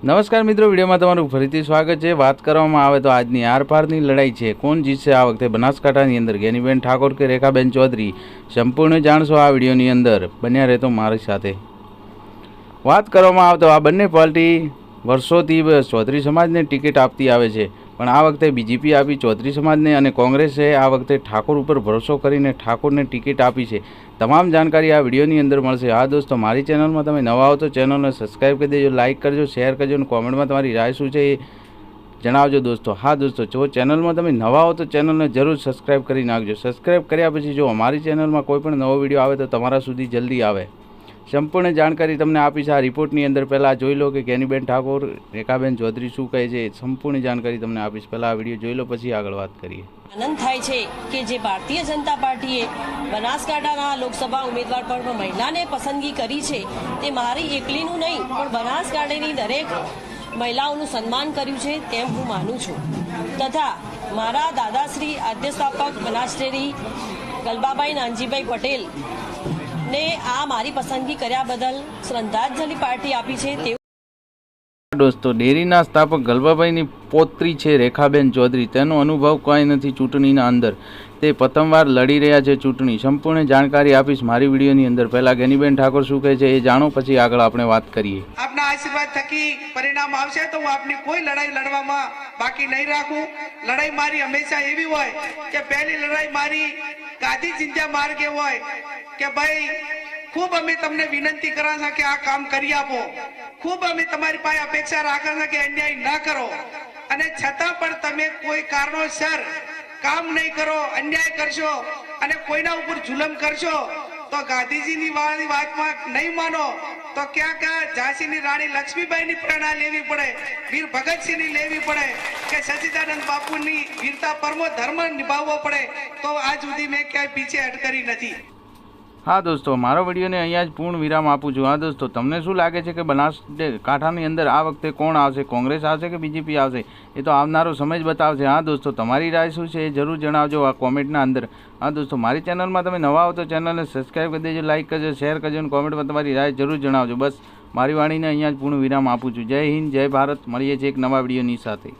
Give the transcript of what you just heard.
નમસ્કાર મિત્રો, વિડીયોમાં તમારું ફરીથી સ્વાગત છે. વાત કરવામાં આવે તો આજની આરપારની લડાઈ છે. કોણ જીતશે? આ વખતે બનાસકાંઠાની અંદર ગેનીબેન ઠાકોર કે રેખાબેન ચૌધરી? સંપૂર્ણ જાણશો આ વિડીયોની અંદર. બન્યા રહેતો મારી સાથે. વાત કરવામાં આવે તો આ બંને પાર્ટી વર્ષોથી ચૌધરી સમાજને ટિકિટ આપતી આવે છે. પણ આ વખતે બીજેપી આપી ચૌધરી સમાજને અને કોંગ્રેસે આ વખતે ઠાકોર ઉપર ભરોસો કરીને ઠાકોરને ટિકિટ આપી છે. તમામ જાણકારી આ વિડીયોની અંદર મળશે. હા દોસ્તો, મારી ચેનલમાં તમે નવા હો તો ચેનલને સબસ્ક્રાઈબ કરી દેજો, લાઇક કરજો, શેર કરજો અને કોમેન્ટમાં તમારી રાય શું છે એ જણાવજો દોસ્તો. હા દોસ્તો, જો ચેનલમાં તમે નવા હો તો ચેનલને જરૂર સબસ્ક્રાઈબ કરી નાખજો. સબસ્ક્રાઈબ કર્યા પછી જો અમારી ચેનલમાં કોઈ પણ નવો વીડિયો આવે તો તમારા સુધી જલ્દી આવે. સંપૂર્ણ જાણકારી તમને આપીશ. આ રિપોર્ટની અંદર પહેલાં જોઈ લો કે કેનીબેન ઠાકોર, રેખાબેન ચૌધરી શું કહે છે, સંપૂર્ણ જાણકારી તમને આપીશ. પહેલાં આ વીડિયો જોઈ લો, પછી આગળ વાત કરીએ. આનંદ થાય છે કે જે ભારતીય જનતા પાર્ટીએ બનાસકાંઠાના લોકસભા ઉમેદવાર પર મહિલાને પસંદગી કરી છે, તે મારી એકલીનું નહીં, પણ બનાસકાંઠાની દરેક મહિલાઓનું સન્માન કર્યું છે તેમ હું માનું છું. તથા મારા દાદાશ્રી આદ્ય સ્થાપક બનાસ ડેરી ગલબાભાઈ નાનજીભાઈ પટેલ ને આ મારી પસંદગી કર્યા બદલ શ્રદ્ધાંજલિ પાર્ટી આપી છે તે દોસ્તો ડેરીના સ્થાપક ગલબાભાઈની પોત્રી છે રેખાબેન ચૌધરી. તેનો અનુભવ કંઈ નથી ચૂંટણીના અંદર. તે પ્રથમવાર લડી રહ્યા છે ચૂંટણી. સંપૂર્ણ જાણકારી આપીશ મારી વિડીયોની અંદર. પહેલાં ગેનીબેન ઠાકોર શું કહે છે એ જાણો પછી આગળ આપણે વાત કરીએ. આપના આશીર્વાદ થકી પરિણામ આવશે તો હું આપની કોઈ લડાઈ લડવામાં બાકી નહીં રાખું. લડાઈ મારી હંમેશા એવી હોય કે પહેલી લડાઈ મારી ગાંધી ચિંતા માર્ગે હોય કે ભાઈ, ખૂબ અમે તમને વિનંતી કરા છે કે આ કામ કરી આપો. ખૂબ અમે તમારી પાસે અપેક્ષા રાખે છે કે અન્યાય ન કરો. અને છતાં પણ તમે કોઈ કારણોસર કામ નહીં કરો, અન્યાય કરશો અને કોઈના ઉપર જુલમ કરશો, તો ગાંધીજીની વાતમાં નહીં માનો. તો ક્યાંક ઝાંસીની રાણી લક્ષ્મીબાઈની પ્રેરણા લેવી પડે? વીર ભગતસિંહની લેવી પડે કે સચિદાનંદ બાપુની વીરતા પરમો ધર્મ નિભાવવો પડે? તો આજ સુધી મેં ક્યાંય પીછે હટ કરી નથી. હા દોસ્તો, મારો વિડીયોને અહીંયા જ પૂર્ણ વિરામ આપું છું. હા દોસ્તો, તમને શું લાગે છે કે બનાસ કાંઠાની અંદર આ વખતે કોણ આવશે? કોંગ્રેસ આવશે કે બીજેપી આવશે? એ તો આવનારો સમય જ બતાવશે. હા દોસ્તો, તમારી રાય શું છે એ જરૂર જણાવજો આ કોમેન્ટના અંદર. હા દોસ્તો, મારી ચેનલમાં તમે નવા આવો તો ચેનલને સબસ્ક્રાઈબ કરી દેજો, લાઇક કરજો, શેર કરજો અને કોમેન્ટમાં તમારી રાય જરૂર જણાવજો. બસ, મારી વાણીને અહીંયા જ પૂર્ણ વિરામ આપું છું. જય હિન્દ, જય ભારત. મળીએ છીએ એક નવા વિડીયોની સાથે.